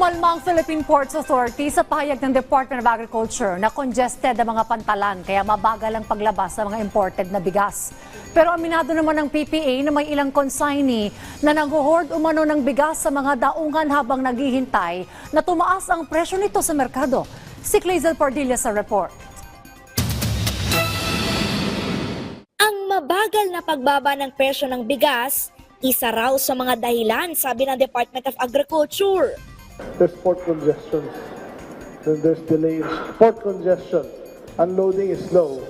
Umalma ang Philippine Ports Authority sa pahayag ng Department of Agriculture na congested ang mga pantalan kaya mabagal ang paglabas sa mga imported na bigas. Pero aminado naman ng PPA na may ilang consignee na nanghuhord umano ng bigas sa mga daungan habang naghihintay na tumaas ang presyo nito sa merkado. Si Clazel Pardilla sa report. Ang mabagal na pagbaba ng presyo ng bigas, isa raw sa mga dahilan, sabi ng Department of Agriculture. There's port congestion. Then there's delays. Port congestion. Unloading is slow.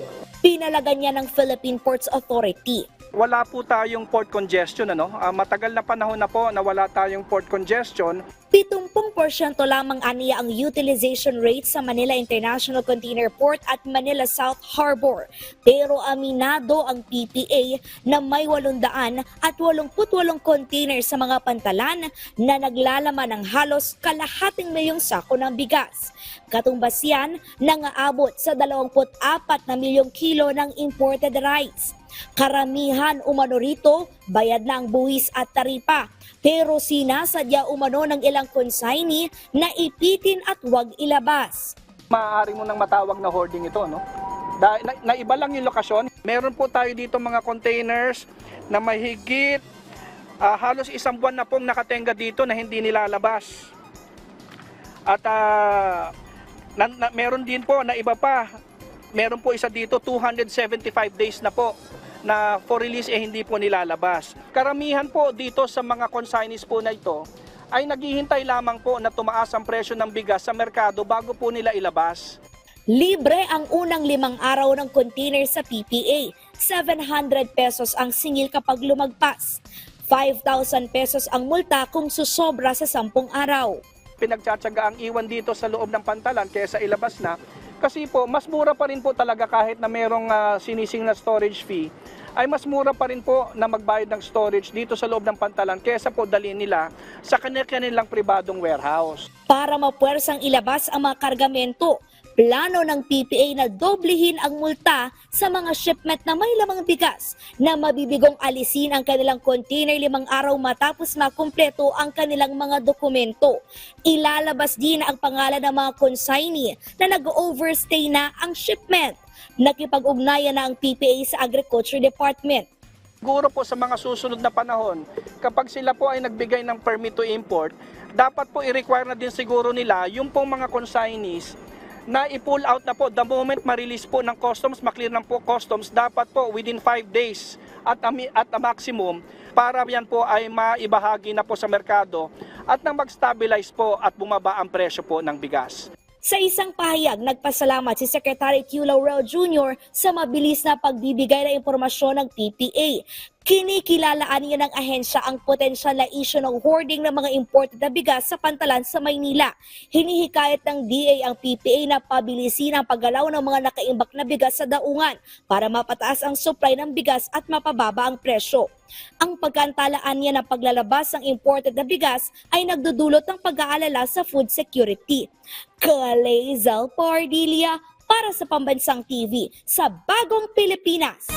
Pinalagan niya ng Philippine Ports Authority. Wala po tayong port congestion ano. Ah, matagal na panahon na po na wala tayong port congestion. 70% lamang aniya ang utilization rate sa Manila International Container Port at Manila South Harbor. Pero aminado ang PPA na may 800 at 88 container sa mga pantalan na naglalaman ng halos kalahating milyong sako ng bigas. Katumbas yan, nangaabot sa 24 na milyong kilo ng imported rice. Karamihan umano rito, bayad na ang buwis at taripa. Pero sinasadya umano ng ilang consignee na ipitin at wag ilabas. Maaari mo nang matawag na hoarding ito no. Dahil na, naiba lang yung lokasyon. Meron po tayo dito mga containers na mahigit ah, halos isang buwan na pong nakatenga dito na hindi nilalabas. At ah, na, na- meron din po na iba pa. Meron po isa dito 275 days na po na for release eh hindi po nilalabas. Karamihan po dito sa mga consignees po na ito ay naghihintay lamang po na tumaas ang presyo ng bigas sa merkado bago po nila ilabas. Libre ang unang limang araw ng container sa PPA. 700 pesos ang singil kapag lumagpas. 5,000 pesos ang multa kung susobra sa 10 araw. Pinagtsatsaga ang iwan dito sa loob ng pantalan kaysa ilabas na kasi po mas mura pa rin po talaga kahit na merong ah, sinising na storage fee ay mas mura pa rin po na magbayad ng storage dito sa loob ng pantalan kaysa po dalhin nila sa kanilang pribadong warehouse. Para mapuwersang ilabas ang mga kargamento, plano ng PPA na doblehin ang multa sa mga shipment na may lamang bigas na mabibigong alisin ang kanilang container limang araw matapos makumpleto ang kanilang mga dokumento. Ilalabas din ang pangalan ng mga consignee na nag-overstay na ang shipment. Nakipag-ugnayan na ang PPA sa Agriculture Department. Siguro po sa mga susunod na panahon, kapag sila po ay nagbigay ng permit to import, dapat po i-require na din siguro nila yung pong mga consignees na i-pull out na po the moment ma-release po ng customs, maklear ng po customs, dapat po within 5 days at a, at a maximum para yan po ay maibahagi na po sa merkado at nang mag-stabilize po at bumaba ang presyo po ng bigas. Sa isang pahayag, nagpasalamat si Secretary Q. Laurel Jr. sa mabilis na pagbibigay ng impormasyon ng PPA. Kinikilalaan niya ng ahensya ang potensyal na issue ng hoarding ng mga imported na bigas sa pantalan sa Maynila. Hinihikayat ng DA ang PPA na pabilisin ang paggalaw ng mga nakaimbak na bigas sa daungan para mapataas ang supply ng bigas at mapababa ang presyo. Ang pagkantalaan niya ng paglalabas ng imported na bigas ay nagdudulot ng pag-aalala sa food security. Kalezal Pardilia para sa Pambansang TV sa Bagong Pilipinas.